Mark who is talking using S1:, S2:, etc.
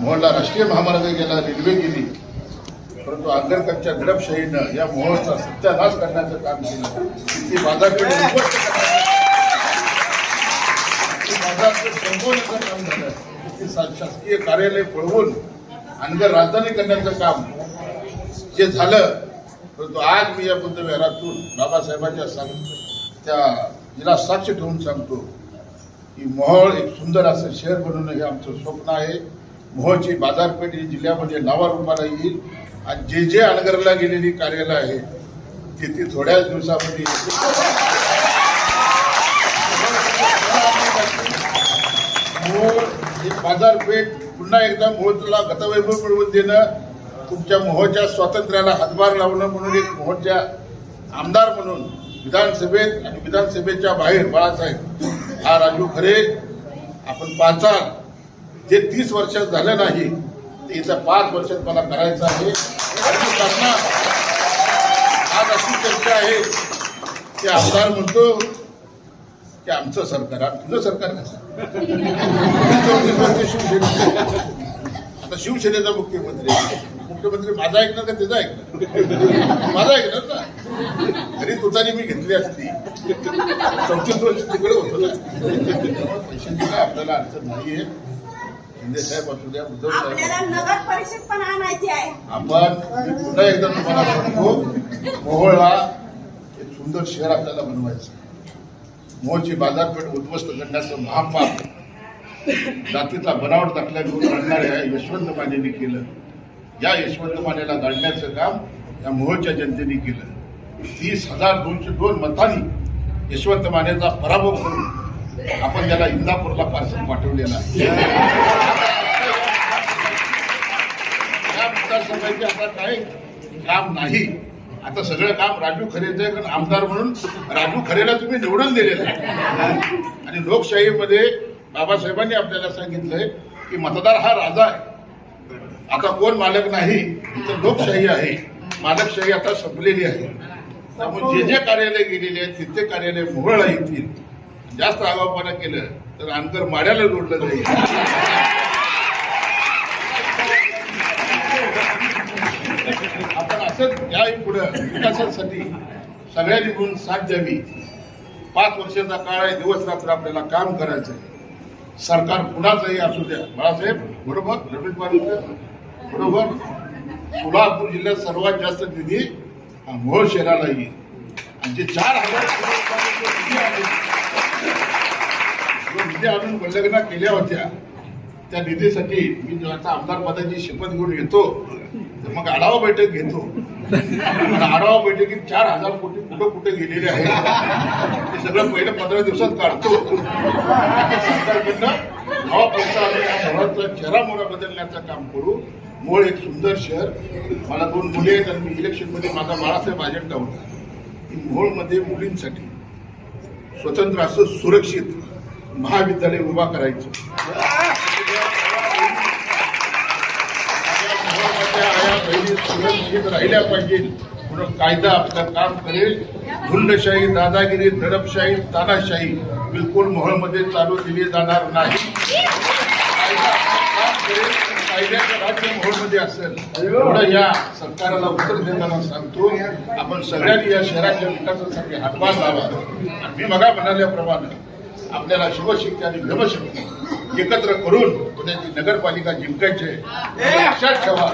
S1: मोहनला राष्ट्रीय महामार्ग गेला रेल्वे गेली. परंतु आंबेडकरच्या दडपशाहीनं या मोहनचा सत्यानाश करण्याचं काम केलं. ती माझ्याकडे ती संपवण्याचं काम झालं. ती शासकीय कार्यालय पळवून अनगर राजधानी करण्याचं काम जे झालं परंतु आज मी या बुद्धविहारातून बाबासाहेबांच्या सांग त्या जिला साक्ष ठेवून सांगतो की मोहळ एक सुंदर असं शहर बनवणं हे आमचं स्वप्न आहे. मोहची बाजारपेठ ही जिल्ह्यामध्ये नावारूपाला येईल. आणि जे जे अनगरला गेलेली कार्यालय आहे ती ती थोड्याच दिवसामध्ये मोहोळ ही बाजारपेठ पुन्हा एकदा मोहोळला गतवैभव मिळवून देणं तुमच्या मोहच्या स्वातंत्र्याला हातभार लावणं म्हणून एक मोहच्या आमदार म्हणून विधानसभेत आणि विधानसभेच्या बाहेर बाळासाहेब हा राजू खरे. आपण पाहचाल जे तीस वर्षात झालं नाही ते येत्या पाच वर्षात मला करायचं आहे. आणि त्यांना आज अशी चर्चा आहे की आमदार म्हणतो की आमचं सरकार तुझं सरकार कसं? शिवसेना आता शिवसेनेचा मुख्यमंत्री. मुख्यमंत्री माझा ऐकणार का त्याचा ऐकणार? माझा ऐकणार ना घरी तुतारी मी घेतली असती. चौतीस वर्ष तिकडे होतो ना. पैसे पैशांची काय आपल्याला अडचण नाहीये. शिंदे साहेब असू द्या उद्धव साहेब
S2: आपल्याला नगर परिषद पण आणायची आहे.
S1: आपण मी पुन्हा एकदा तुम्हाला सांगतो मोहोळला एक सुंदर शहर आपल्याला बनवायचं मोहोळची बाजारपेठ उद्ध्वस्त करण्याचं महापाप. जातीचा बनावट दाखला घेऊन लढणाऱ्या यशवंत मानेने केलं. या यशवंत मानेला गाडण्याचं काम या मोहोळच्या जनतेने केलं. तीस हजार दोनशे दोन मतांनी यशवंत मानेचा पराभव करून आपण त्याला इंदापूरला पार्सल पाठवलेला आहे या आता काय काम नाही. आता सगळं काम राजू खरेचं आहे कारण आमदार म्हणून राजू खरेला तुम्ही निवडून दिलेलं आहे. आणि लोकशाहीमध्ये बाबासाहेबांनी आपल्याला सांगितलंय की मतदार हा राजा आहे. आता कोण मालक नाही तर लोकशाही आहे. मालकशाही आता संपलेली आहे. त्यामुळे जे जे कार्यालय गेलेले आहेत तिथे कार्यालय मोहळला येतील. जास्त आगाऊपणा केलं तर अनकर माड्याला जोडलं जाईल. आपण असंच याही पुढं विकासासाठी सगळ्यांनी मिळून साथ द्यावी. पाच वर्षाचा काळ आहे दिवस रात्र आपल्याला काम करायचं आहे सरकार कुणाचंही असू द्या. बाळासाहेब बरोबर? रमेश बाळासाहेब बरोबर? सोलापूर जिल्ह्यात सर्वात जास्त निधी हा मोहोळ शहराला येईल. आणि जे चार हजार निधी आले, जो आणून केल्या होत्या. त्या निधीसाठी मी आता आमदार पदाची शपथ घेऊन येतो तर मग आढावा बैठक घेतो. आढावा बैठकीत चार हजार कोटी कुठं कुठे गेलेले आहे ते सगळं पहिलं पंधरा दिवसात काढतो. आणि सरकारकडनं नवा पैसा आला चेहरा मोहरा बदलण्याचं काम करू. मूळ एक सुंदर शहर. मला दोन मुले आहेत आणि मी इलेक्शनमध्ये माझा बाळासाहेब अजेंडा होता. मोहोळमध्ये मुलींसाठी स्वतंत्र असं सुरक्षित महाविद्यालय उभा करायचं. आया बहिणी सुरक्षित राहिल्या पाहिजेत म्हणून कायदा आपलं काम करेल. गुंडशाही दादागिरी दडपशाही तानाशाही बिलकुल मोहळमध्ये चालू दिली जाणार नाही. कायद्याचं राज्य मोहळमध्ये असेल. एवढं या सरकारला उत्तर देताना सांगतो. आपण सगळ्यांनी या शहराच्या विकासासाठी हातभार लावा. मी बघा म्हणाल्याप्रमाणे आपल्याला शिवशक्ती आणि भीमशक्ती एकत्र करून उद्याची नगरपालिका जिंकायची लक्षात ठेवा.